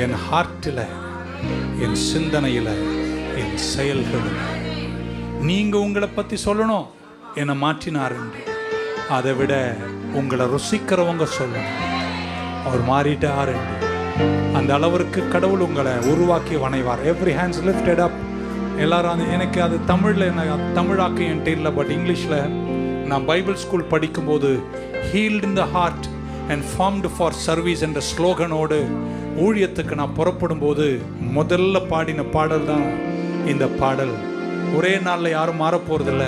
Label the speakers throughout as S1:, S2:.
S1: என் ஹார்ட்டில் என் சிந்தனையில் என் செயல்களில் நீங்க உங்களை பத்தி சொல்லணும் என்னை மாற்றினாருன்னு அதை விட உங்களை ருசிக்கிறவங்க சொல்லணும். அவர் மாறிட்டாருன்னு அந்த அளவிற்கு கடவுள் உங்களை உருவாக்கி வணைவார். எவ்ரி ஹேண்ட்ஸ் லிஃப்டட் அப் எல்லாரும் அது எனக்கு அது தமிழில் என்ன தமிழாக்க என் இல்லை பட் இங்கிலீஷில் நான் பைபிள் ஸ்கூல் படிக்கும்போது healed in the heart and formed for service என்ற ஸ்லோகனோடு ஊழியத்துக்கு நான் புறப்படும் போது முதல்ல பாடின பாடல் தான் இந்த பாடல். ஒரே நாளில் யாரும் மாற போகிறதில்ல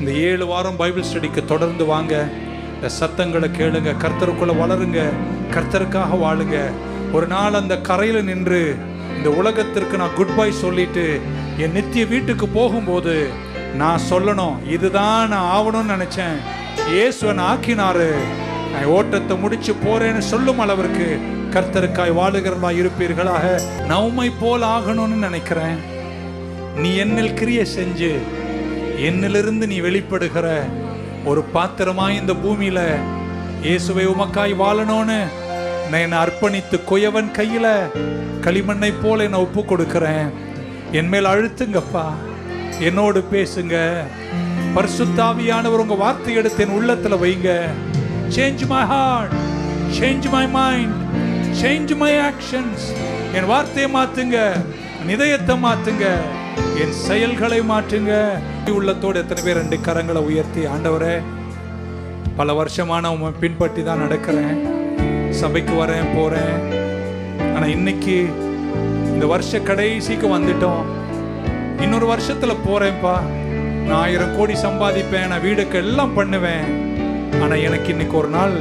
S1: இந்த ஏழு வாரம் பைபிள் ஸ்டடிக்கு தொடர்ந்து வாங்க. இந்த சத்தங்களை கேளுங்க கர்த்தருக்குள்ளே வளருங்க கர்த்தருக்காக வாழுங்க. ஒரு நாள் அந்த கரையில் நின்று இந்த உலகத்திற்கு நான் குட் பை சொல்லிட்டு என் நித்திய வீட்டுக்கு போகும்போது நான் சொல்லணும் இதுதான் நான் ஆகணும்னு நினச்சேன். இயேசுவன் ஆக்கினாரு. ஓட்டத்தை முடிச்சு போறேன்னு சொல்லும் அளவிற்கு கர்த்தருக்காய் வாழுகிறவா இருப்பீர்களாக. நவுமை போல் ஆகணும்னு நினைக்கிறேன். நீ என்னில் கிரிய செஞ்சு என்னிலிருந்து நீ வெளிப்படுகிற ஒரு பாத்திரமாய் இந்த பூமியில இயேசுவை உமக்காய் வாழணும்னு நான் என்னை அர்ப்பணித்து குயவன் கையில களிமண்ணை போல என்னை ஒப்பு கொடுக்கிறேன். என் மேல் அழுத்துங்கப்பா. என்னோடு பேசுங்க. பரிசுத்தாவியானவர் உங்க வார்த்தை எடுத்து என் உள்ளத்துல வைங்க. Change my heart change my mind change my actions என் வார்த்தையை மாத்துங்க. நிதயத்தை மாற்றுங்க மாத்துங்க. என் செயல்களை மாற்றுங்க. உள்ளத்தோடு எத்தனை பேர் ரெண்டு கரங்களை உயர்த்தி ஆண்டவரே பல வருஷமான உண்மை பின்பற்றி தான் நடக்கிறேன். சபைக்கு வரேன் போறேன். ஆனால் இன்னைக்கு இந்த வருஷ கடைசிக்கு வந்துட்டோம். இன்னொரு வருஷத்துல போறேன்ப்பா. நான் ஆயிரம் கோடி சம்பாதிப்பேன். நான் வீடுக்கு எல்லாம் பண்ணுவேன். ஆனா எனக்கு இன்னைக்கு ஒரு நாள்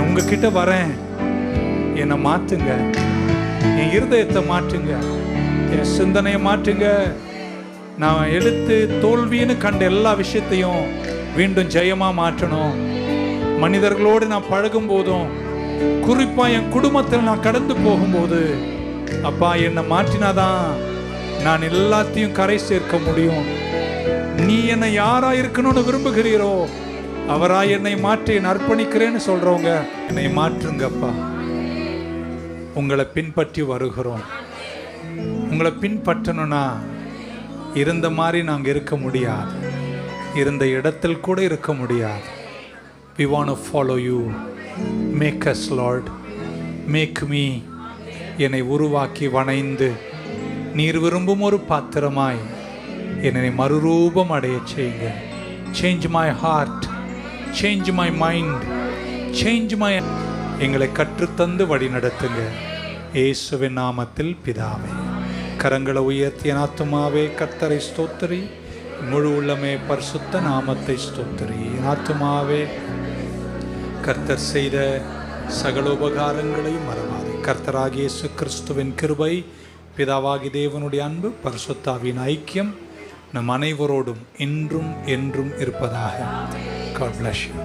S1: உங்ககிட்ட வரேன். என்னை மாத்துங்க. என் இருதயத்தை மாற்றுங்க. என் சிந்தனையை மாற்றுங்க. நான் எடுத்து தோல்வின்னு கண்ட எல்லா விஷயத்தையும் மீண்டும் ஜெயமா மாற்றணும். மனிதர்களோடு நான் பழகும் போதும் குறிப்பா என் குடும்பத்தில் நான் கடந்து போகும்போது அப்பா என்னை மாற்றினாதான் நான் எல்லாத்தையும் கரை சேர்க்க முடியும். நீ என்னை யாரா இருக்கணும்னு விரும்புகிறீரோ அவரா என்னை மாற்றி அர்ப்பணிக்கிறேன்னு சொல்றவங்க என்னை மாற்றுங்கப்பா. உங்களை பின்பற்றி வருகிறோம். உங்களை பின்பற்றணும்னா இருந்த மாதிரி நாங்கள் இருக்க முடியாது. இருந்த இடத்தில் கூட இருக்க முடியாது. We want follow you make us lord make me என்னை உருவாக்கி வணைந்து. நீர் விரும்பும் ஒரு பாத்திரமாய் என்னை மறுரூபம் அடைய செய்யுங்க. Change my heart change my mind change my எங்களை கற்றுத்தந்து வழி நடத்துங்க இயேசுவின் நாமத்தில் பிதாவே. கரங்களை உயர்த்திய நாத்துமாவே கர்த்தரை ஸ்தோத்திரி. முழு உள்ளமே பரிசுத்த நாமத்தை ஸ்தோத்திரி. நாத்துமாவே கர்த்தர் செய்த சகல உபகாரங்களையும் மறவாது. கர்த்தராகிய இயேசு கிறிஸ்துவின் கிருபை பிதாவாகி தேவனுடைய அன்பு பரிசுத்தாவின் ஐக்கியம் நம் அனைவரோடும் இன்றும் என்றும் இருப்பதாக. God bless you.